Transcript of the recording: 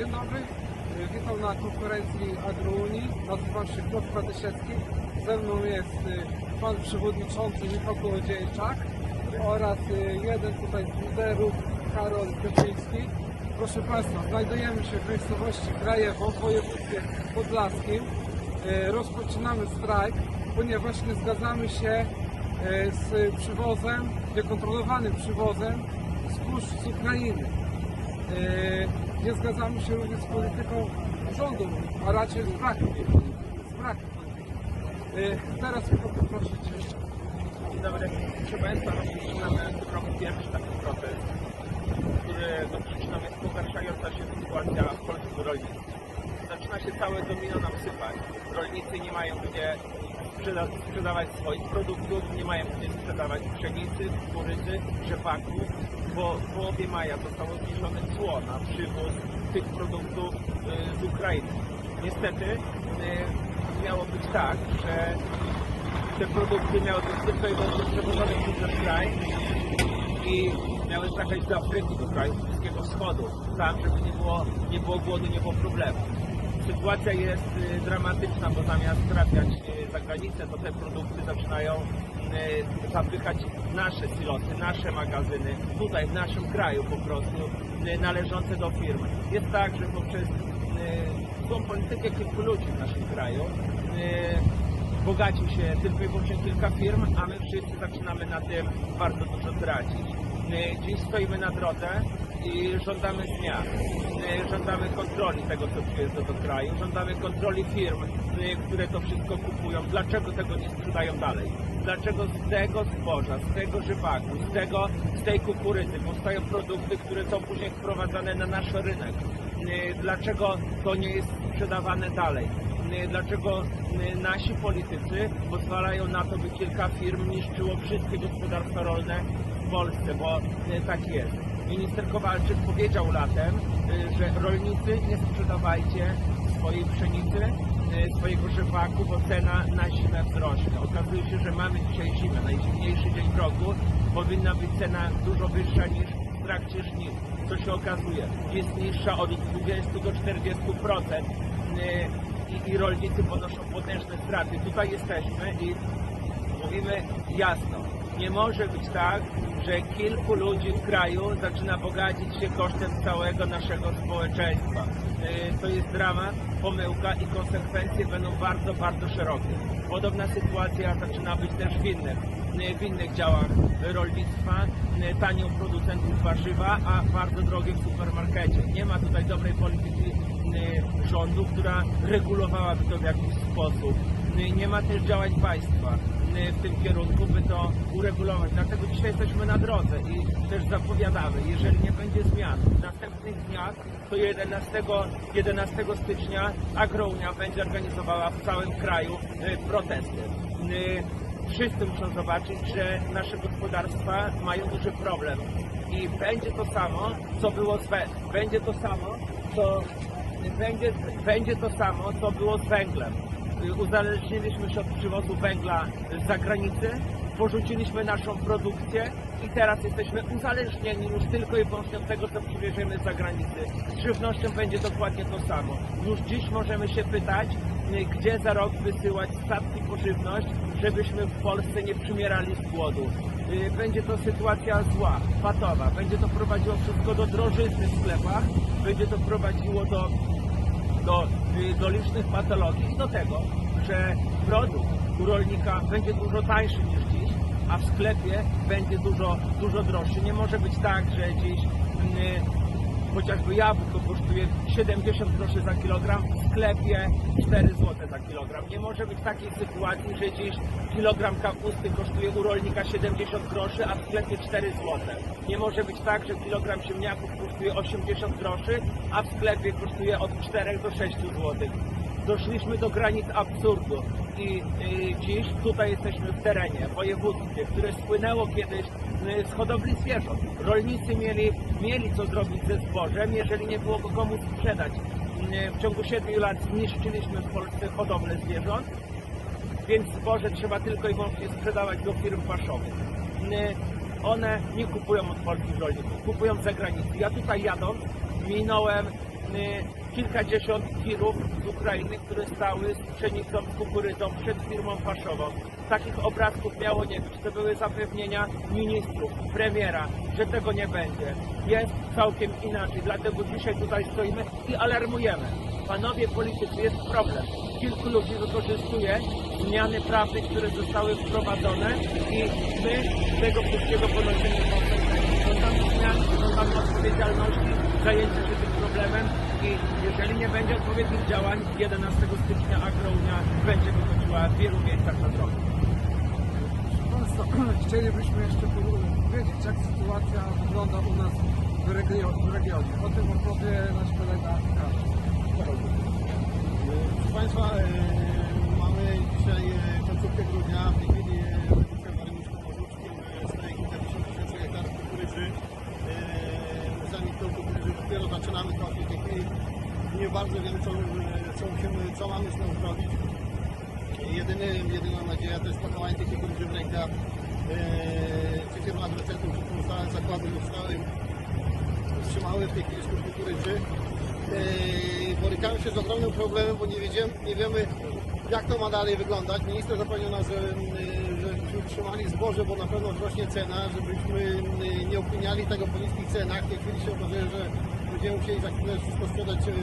Dzień dobry, witam na konferencji Agrounii. Nazywam się Piotr Pradyszewski. Ze mną jest e, pan przewodniczący Michał Kołodziejczak oraz e, jeden tutaj z liderów Karol Pioczyński. Proszę Państwa, znajdujemy się w miejscowości Krajewo w województwie podlaskim. E, Rozpoczynamy strajk, ponieważ nie zgadzamy się z przywozem, niekontrolowanym przywozem zbóż z Ukrainy. Nie zgadzamy się również z polityką rządu, a raczej z brakiem. Z brakiem. E, Teraz tylko poprosić jeszcze. Dzień dobry. Proszę Państwa, rozpoczynamy w roku pierwszy taki protest, który no, przyczyną jest pogarszająca się sytuacja w polskim rolnictwie. Zaczyna się całe domino nam sypać. Rolnicy nie mają gdzie sprzeda sprzedawać swoich produktów, nie mają gdzie sprzedawać pszenicy, kukurydzy, rzepaku, w połowie maja zostało zniesione cło na przywóz tych produktów y, z Ukrainy. Niestety y, miało być tak, że te produkty miały być tylko i wyłącznie przewożone przez nasz kraj i miały trafiać do Afryki, do krajów Bliskiego Wschodu, tam, żeby nie było, nie było głodu, nie było problemu. Sytuacja jest y, dramatyczna, bo zamiast trafiać za granicę, to te produkty zaczynają zapychać nasze silosy, nasze magazyny, tutaj w naszym kraju po prostu, y, należące do firm. Jest tak, że poprzez złą politykę kilku ludzi w naszym kraju bogaci się tylko i wyłącznie kilka firm, a my wszyscy zaczynamy na tym bardzo dużo tracić. Dziś stoimy na drodze i żądamy zmian. My Żądamy kontroli tego, co przyjeżdża do kraju. Żądamy kontroli firm, które to wszystko kupują. Dlaczego tego nie sprzedają dalej? Dlaczego z tego zboża, z tego żywaku, z, tego, z tej kukurydzy powstają produkty, które są później wprowadzane na nasz rynek? Y, Dlaczego to nie jest sprzedawane dalej? Y, dlaczego y, nasi politycy pozwalają na to, by kilka firm niszczyło wszystkie gospodarstwa rolne w Polsce, bo tak jest. Minister Kowalczyk powiedział latem, że rolnicy nie sprzedawajcie swojej pszenicy, y, swojego rzepaku, bo cena na zimę wzrośnie. Okazuje się, że mamy dzisiaj zimę, najzimniejszy dzień w roku, powinna być cena dużo wyższa niż w trakcie żniw. Co się okazuje, jest niższa od 20 do 40% y, i, i rolnicy ponoszą potężne straty. Tutaj jesteśmy i mówimy jasno. Nie może być tak, że kilku ludzi w kraju zaczyna bogacić się kosztem całego naszego społeczeństwa. Yy, To jest dramat, pomyłka i konsekwencje będą bardzo, bardzo szerokie. Podobna sytuacja zaczyna być też w innych, yy, w innych działach rolnictwa. Yy, Tanią producentów warzywa, a bardzo drogie w supermarkecie. Nie ma tutaj dobrej polityki y, rządu, która regulowałaby to w jakiś sposób. Y, Nie ma też działań państwa y, w tym kierunku, by to uregulować. Dlatego dzisiaj jesteśmy na drodze i też zapowiadamy, jeżeli nie będzie zmian w następnych dniach, to 11, 11 stycznia Agrounia będzie organizowała w całym kraju y, protesty. Y, Wszyscy muszą zobaczyć, że nasze gospodarstwa mają duży problem i będzie to samo, co było z będzie to samo, co będzie, będzie to samo, co było z węglem. Uzależniliśmy się od przywozu węgla z zagranicy, porzuciliśmy naszą produkcję i teraz jesteśmy uzależnieni już tylko i wyłącznie od tego, co przywieziemy z zagranicy. Z żywnością będzie dokładnie to samo. Już dziś możemy się pytać, y, gdzie za rok wysyłać statki po żywność, żebyśmy w Polsce nie przymierali z głodu. Y, Będzie to sytuacja zła, patowa. Będzie to prowadziło wszystko do drożyzny w sklepach, będzie to prowadziło do do, do licznych patologii i do tego, że produkt u rolnika będzie dużo tańszy niż dziś, a w sklepie będzie dużo, dużo droższy. Nie może być tak, że dziś y, chociażby jabłko kosztuje 70 groszy za kilogram, w sklepie 4 zł za kilogram. Nie może być takiej sytuacji, że dziś kilogram kapusty kosztuje u rolnika 70 groszy, a w sklepie 4 zł. Nie może być tak, że kilogram ziemniaków kosztuje 80 groszy, a w sklepie kosztuje od 4 do 6 zł. Doszliśmy do granic absurdu i y, dziś tutaj jesteśmy w terenie, w województwie, które spłynęło kiedyś z hodowli zwierząt. Rolnicy mieli, mieli co zrobić ze zbożem, jeżeli nie było go komu sprzedać. Y, W ciągu 7 lat zniszczyliśmy w Polsce hodowlę zwierząt, więc zboże trzeba tylko i wyłącznie sprzedawać do firm paszowych. Y, One nie kupują od polskich rolników, kupują z zagranicy. Ja tutaj jadąc minąłem y, kilkadziesiąt tirów z Ukrainy, które stały z pszenicą, z kukurydzą przed firmą faszową. Takich obrazków miało nie być. To były zapewnienia ministrów, premiera, że tego nie będzie. Jest całkiem inaczej. Dlatego dzisiaj tutaj stoimy i alarmujemy. Panowie politycy, jest problem. Kilku ludzi wykorzystuje zmiany prawne, które zostały wprowadzone i my z tego wszystkiego ponosimy konsekwencje. Żądamy zmian, żądamy odpowiedzialności, zajęcia się tym problemem i jeżeli nie będzie odpowiednich działań, 11 stycznia Agrounia będzie wychodziła w wielu miejscach na drogę. Państwa, chcielibyśmy jeszcze powiedzieć, jak sytuacja wygląda u nas w, regio- w regionie. O tym opowie nasz kolega Karol. Proszę Państwa, e, mamy dzisiaj e, końcówkę grudnia. W tej chwili w województwie warmińsko-mazurskim e, staje kilkadziesiąt tysięcy hektarów kukurydzy. E, Zanik tą kukurydzę dopiero zaczynamy kosić. W tej chwili nie bardzo wiemy, co, co, co mamy z nią zrobić. Jedyny, jedyna nadzieja to jest pakowanie tej kukurydzy w rękach. E, Czy firma producentów, czy pozostałe zakłady zostały wstrzymały w tej chwili skup kukurydzy. Yy, borykamy się z ogromnym problemem, bo nie, wiedziemy, nie wiemy jak to ma dalej wyglądać. Minister zapewnił nas, że, yy, żebyśmy trzymali zboże, bo na pewno wzrośnie cena, żebyśmy yy, nie opiniali tego po niskich cenach. W tej chwili się okazuje, że będziemy musieli za chwilę wszystko sprzedać yy,